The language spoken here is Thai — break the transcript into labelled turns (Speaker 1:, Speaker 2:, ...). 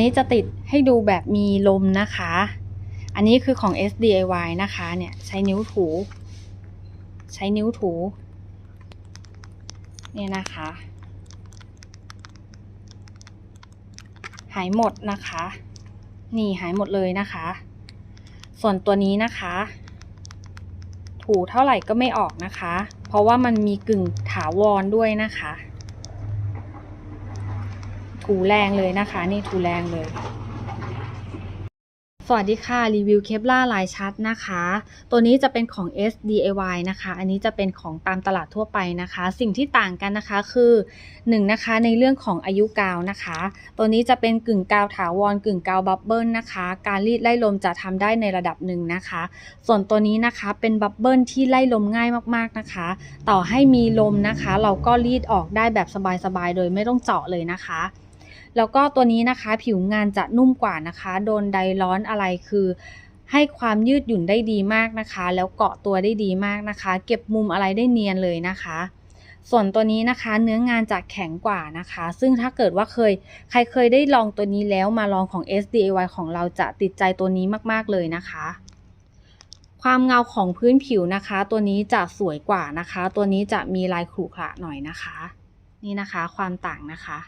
Speaker 1: นี้จะติดให้ดูแบบมีลมนะคะ อันนี้คือของ SDIY นะคะเนี่ยใช้นิ้วถู ใช้นิ้วถูเนี่ยนะคะ หายหมดนะคะ นี่หายหมดเลยนะคะ ส่วนตัวนี้นะคะ ถูเท่าไหร่ก็ไม่ออกนะคะ เพราะว่ามันมีกึ่งถาวรด้วยนะคะ ถูแรงเลยนะคะ นี่ถูแรงเลย สวัสดีค่ะ รีวิวเคปล่าลายชัดนะคะ ตัวนี้จะเป็นของ SDIY นะคะ อันนี้จะเป็นของตามตลาดทั่วไปนะคะ สิ่งที่ต่างกันนะคะคือ1นะคะในเรื่องของอายุกาวนะคะ ตัวนี้จะเป็นกึ่งกาวถาวรกึ่งกาวบับเบิลนะคะ การรีดไล่ลมจะทำได้ในระดับหนึ่งนะคะ ส่วนตัวนี้นะคะเป็นบับเบิลที่ไล่ลมง่ายมากๆนะคะ ต่อให้มีลมนะคะ เราก็รีดออกได้แบบสบายๆ โดยไม่ต้องเจาะเลยนะคะ แล้วก็ตัวนี้นะคะผิวงานจะนุ่มกว่านะคะ โดนไดร้อนอะไรคือให้ความยืดหยุ่นได้ดีมากนะคะ แล้วเกาะตัวได้ดีมากนะคะ เก็บมุมอะไรได้เนียนเลยนะคะ ส่วนตัวนี้นะคะเนื้องานจะแข็งกว่านะคะ ซึ่งถ้าเกิดว่าเคย ใครเคยได้ลองตัวนี้แล้วมาลองของ SDIY ของเราจะติดใจตัวนี้มากๆเลยนะคะ ความเงาของพื้นผิวนะคะ ตัวนี้จะสวยกว่านะคะ ตัวนี้จะมีลายขรุขระหน่อยนะคะ นี่นะคะความต่างนะคะ